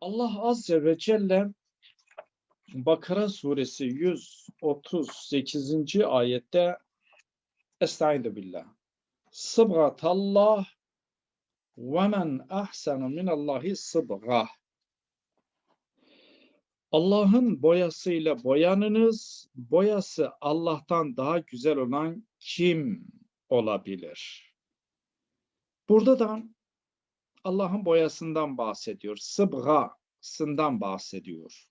Allah Azze ve Celle Bakara suresi 138. ayette Estaizu billah. Sıbgatallah ve men ahsenu minallahi sıbgah. Allah'ın boyasıyla boyanınız, boyası Allah'tan daha güzel olan kim olabilir? Burada da Allah'ın boyasından bahsediyor. Sıbgasından bahsediyor.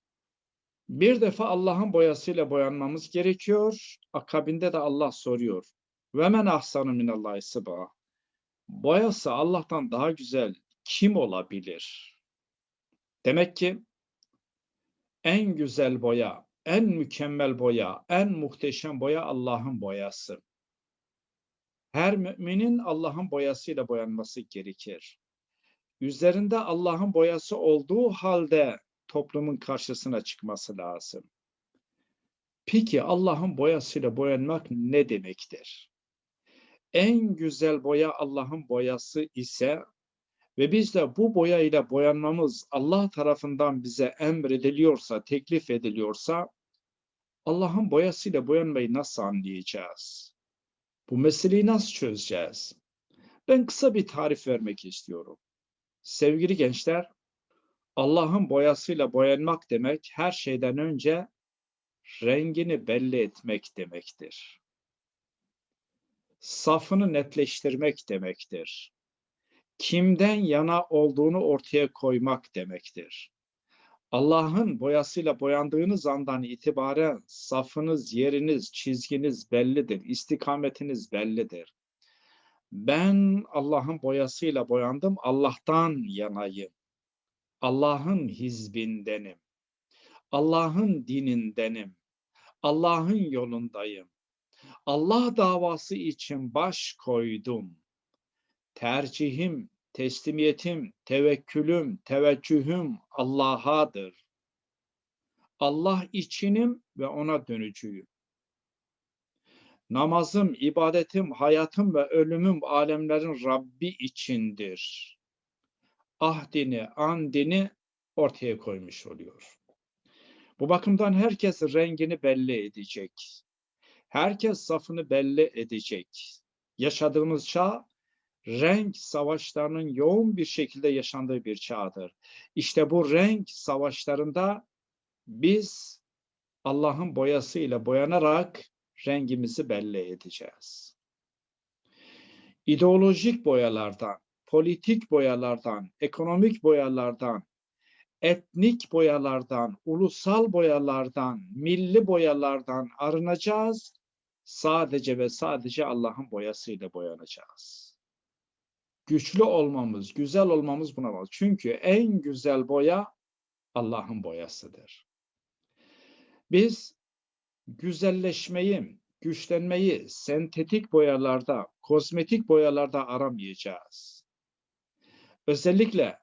Bir defa Allah'ın boyasıyla boyanmamız gerekiyor. Akabinde de Allah soruyor. Ve men ahsanu minallahi sıbga. Boyası Allah'tan daha güzel kim olabilir? Demek ki en güzel boya, en mükemmel boya, en muhteşem boya Allah'ın boyası. Her müminin Allah'ın boyasıyla boyanması gerekir. Üzerinde Allah'ın boyası olduğu halde toplumun karşısına çıkması lazım. Peki Allah'ın boyasıyla boyanmak ne demektir? En güzel boya Allah'ın boyası ise ve biz de bu boya ile boyanmamız Allah tarafından bize emrediliyorsa, teklif ediliyorsa Allah'ın boyasıyla boyanmayı nasıl anlayacağız? Bu meseleyi nasıl çözeceğiz? Ben kısa bir tarif vermek istiyorum. Sevgili gençler, Allah'ın boyasıyla boyanmak demek her şeyden önce rengini belli etmek demektir. Safını netleştirmek demektir. Kimden yana olduğunu ortaya koymak demektir. Allah'ın boyasıyla boyandığınız andan itibaren safınız, yeriniz, çizginiz bellidir, istikametiniz bellidir. Ben Allah'ın boyasıyla boyandım, Allah'tan yanayım. Allah'ın hizbindenim. Allah'ın dinindenim. Allah'ın yolundayım. Allah davası için baş koydum. Tercihim, teslimiyetim, tevekkülüm, teveccühüm Allah'adır. Allah içinim ve ona dönücüyüm. Namazım, ibadetim, hayatım ve ölümüm alemlerin Rabbi içindir. Ahdini, andini ortaya koymuş oluyor. Bu bakımdan herkes rengini belli edecek. Herkes safını belli edecek. Yaşadığımız çağ renk savaşlarının yoğun bir şekilde yaşandığı bir çağdır. İşte bu renk savaşlarında biz Allah'ın boyasıyla boyanarak rengimizi belli edeceğiz. İdeolojik boyalardan, politik boyalardan, ekonomik boyalardan, etnik boyalardan, ulusal boyalardan, milli boyalardan arınacağız. Sadece ve sadece Allah'ın boyasıyla boyanacağız. Güçlü olmamız, güzel olmamız buna bağlı. Çünkü en güzel boya Allah'ın boyasıdır. Biz güzelleşmeyi, güçlenmeyi sentetik boyalarda, kozmetik boyalarda aramayacağız. Özellikle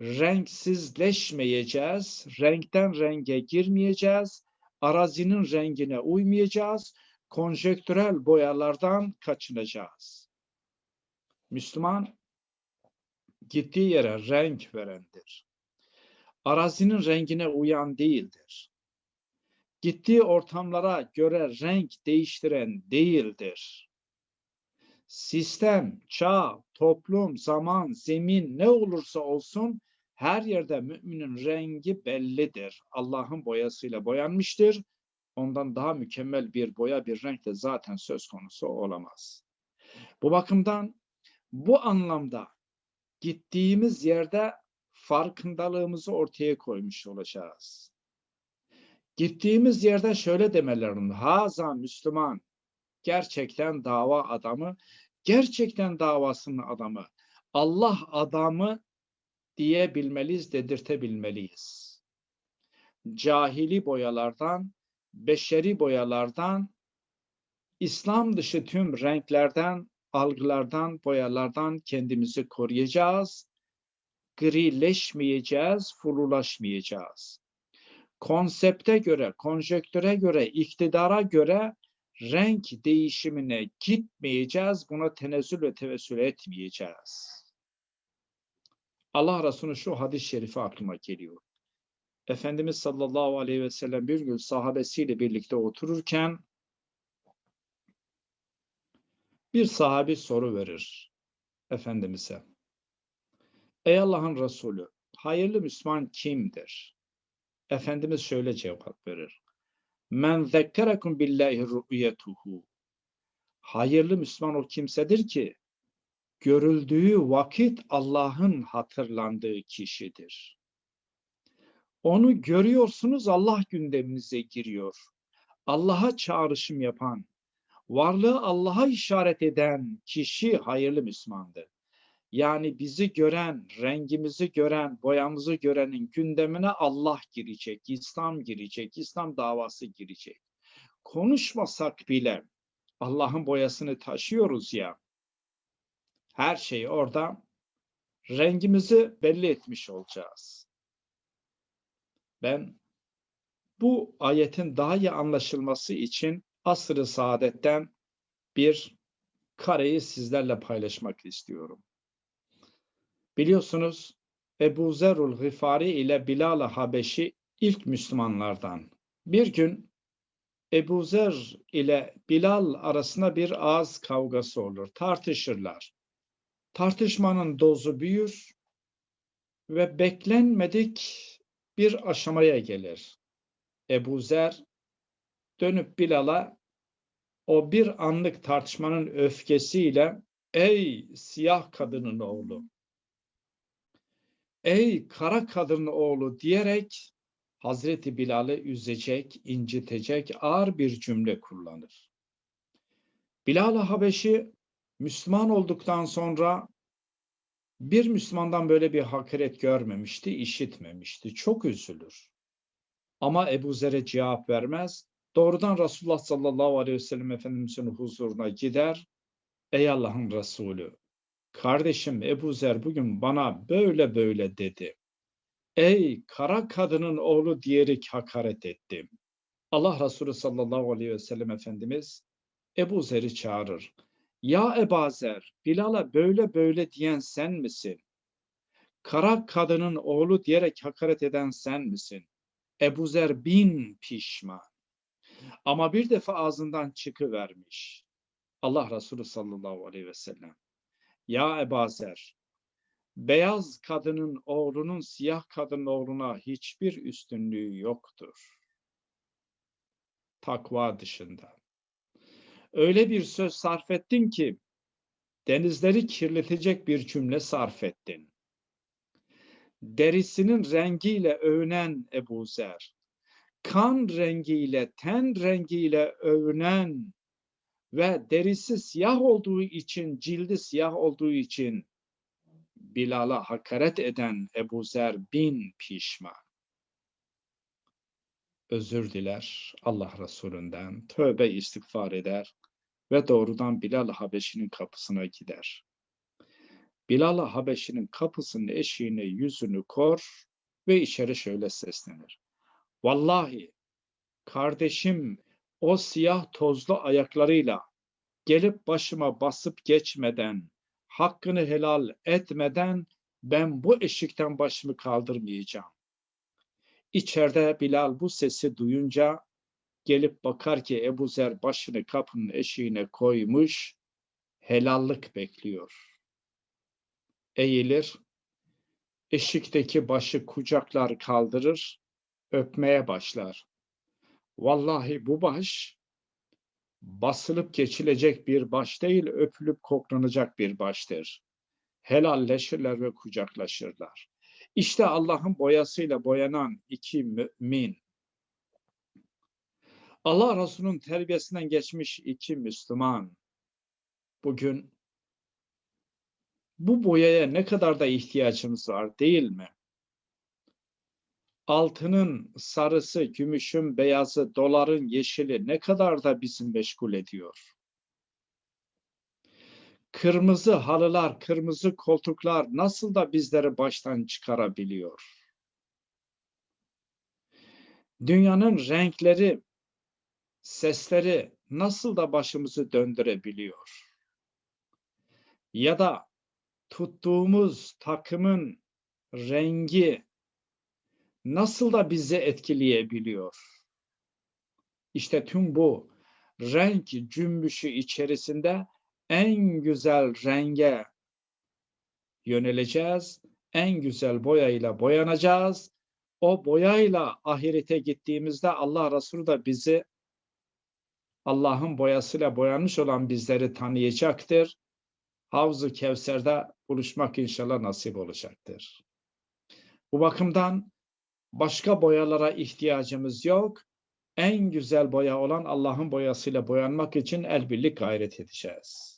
renksizleşmeyeceğiz, renkten renge girmeyeceğiz, arazinin rengine uymayacağız, konjektürel boyalardan kaçınacağız. Müslüman gittiği yere renk verendir. Arazinin rengine uyan değildir. Gittiği ortamlara göre renk değiştiren değildir. Sistem, çağ, toplum, zaman, zemin ne olursa olsun her yerde müminin rengi bellidir. Allah'ın boyasıyla boyanmıştır. Ondan daha mükemmel bir boya, bir renk de zaten söz konusu olamaz. Bu bakımdan bu anlamda gittiğimiz yerde farkındalığımızı ortaya koymuş olacağız. Gittiğimiz yerde şöyle demelerin, haza Müslüman, gerçekten dava adamı, gerçekten davasının adamı, Allah adamı diyebilmeliyiz, dedirtebilmeliyiz. Cahili boyalardan, beşeri boyalardan, İslam dışı tüm renklerden, algılardan, boyalardan kendimizi koruyacağız. Grileşmeyeceğiz, fululaşmayacağız. Konsepte göre, konjöktüre göre, iktidara göre renk değişimine gitmeyeceğiz. Buna tenezzül ve tevessül etmeyeceğiz. Allah Resulü'nün şu hadis-i şerifi aklıma geliyor. Efendimiz sallallahu aleyhi ve sellem bir gün sahabesiyle birlikte otururken bir sahabi soru verir Efendimiz'e. Ey Allah'ın Resulü, hayırlı Müslüman kimdir? Efendimiz şöyle cevap verir. Men zekkerekum billahi ru'yetuhu. Hayırlı Müslüman o kimsedir ki görüldüğü vakit Allah'ın hatırlandığı kişidir. Onu görüyorsunuz Allah gündeminize giriyor. Allah'a çağrışım yapan, varlığı Allah'a işaret eden kişi hayırlı Müslümandır. Yani bizi gören, rengimizi gören, boyamızı görenin gündemine Allah girecek, İslam girecek, İslam davası girecek. Konuşmasak bile Allah'ın boyasını taşıyoruz ya. Her şeyi orada rengimizi belli etmiş olacağız. Ben bu ayetin daha iyi anlaşılması için asr-ı saadetten bir kareyi sizlerle paylaşmak istiyorum. Biliyorsunuz Ebu Zerul Gıfari ile Bilal Habeşi ilk Müslümanlardan. Bir gün Ebu Zer ile Bilal arasında bir ağız kavgası olur. Tartışırlar. Tartışmanın dozu büyür ve beklenmedik bir aşamaya gelir. Ebu Zer dönüp Bilal'a o bir anlık tartışmanın öfkesiyle ey siyah kadının oğlu ey kara kadının oğlu diyerek Hazreti Bilal'i üzecek, incitecek ağır bir cümle kullanır. Bilal Habeşi Müslüman olduktan sonra bir Müslümandan böyle bir hakaret görmemişti, işitmemişti. Çok üzülür. Ama Ebu Zer'e cevap vermez. Doğrudan Resulullah sallallahu aleyhi ve sellem Efendimizin huzuruna gider. Ey Allah'ın Resulü, kardeşim Ebu Zer bugün bana böyle böyle dedi. Ey kara kadının oğlu diyerek hakaret ettim. Allah Resulü sallallahu aleyhi ve sellem Efendimiz Ebu Zer'i çağırır. Ya Ebu Zer, Bilal'a böyle böyle diyen sen misin? Kara kadının oğlu diyerek hakaret eden sen misin? Ebu Zer bin pişman. Ama bir defa ağzından çıkıvermiş. Allah Resulü sallallahu aleyhi ve sellem. Ya Ebu Zer, beyaz kadının oğlunun siyah kadının oğluna hiçbir üstünlüğü yoktur. Takva dışında. Öyle bir söz sarf ettin ki denizleri kirletecek bir cümle sarf ettin. Derisinin rengiyle övünen Ebu Zer, kan rengiyle, ten rengiyle övünen ve derisi siyah olduğu için, cildi siyah olduğu için Bilal'a hakaret eden Ebu Zer bin pişman. Özür diler Allah Resulünden, tövbe istiğfar eder ve doğrudan Bilal Habeşi'nin kapısına gider. Bilal Habeşi'nin kapısının eşiğine yüzünü kor ve içeri şöyle seslenir. Vallahi kardeşim o siyah tozlu ayaklarıyla gelip başıma basıp geçmeden, hakkını helal etmeden ben bu eşikten başımı kaldırmayacağım. İçeride Bilal bu sesi duyunca gelip bakar ki Ebu Zer başını kapının eşiğine koymuş, helallik bekliyor. Eğilir, eşikteki başı kucaklar kaldırır, öpmeye başlar. Vallahi bu baş basılıp geçilecek bir baş değil, öpülüp koklanacak bir baştır. Helalleşirler ve kucaklaşırlar. İşte Allah'ın boyasıyla boyanan iki mümin, Allah Resulü'nün terbiyesinden geçmiş iki Müslüman, bugün bu boyaya ne kadar da ihtiyacımız var değil mi? Altının sarısı, gümüşün beyazı, doların yeşili ne kadar da bizi meşgul ediyor. Kırmızı halılar, kırmızı koltuklar nasıl da bizleri baştan çıkarabiliyor. Dünyanın renkleri, sesleri nasıl da başımızı döndürebiliyor. Ya da tuttuğumuz takımın rengi nasıl da bizi etkileyebiliyor? İşte tüm bu renk cümbüşü içerisinde en güzel renge yöneleceğiz. En güzel boyayla boyanacağız. O boyayla ahirete gittiğimizde Allah Resulü da bizi Allah'ın boyasıyla boyanmış olan bizleri tanıyacaktır. Havz-ı Kevser'de buluşmak inşallah nasip olacaktır. Bu bakımdan başka boyalara ihtiyacımız yok. En güzel boya olan Allah'ın boyasıyla boyanmak için el birlik gayret edeceğiz.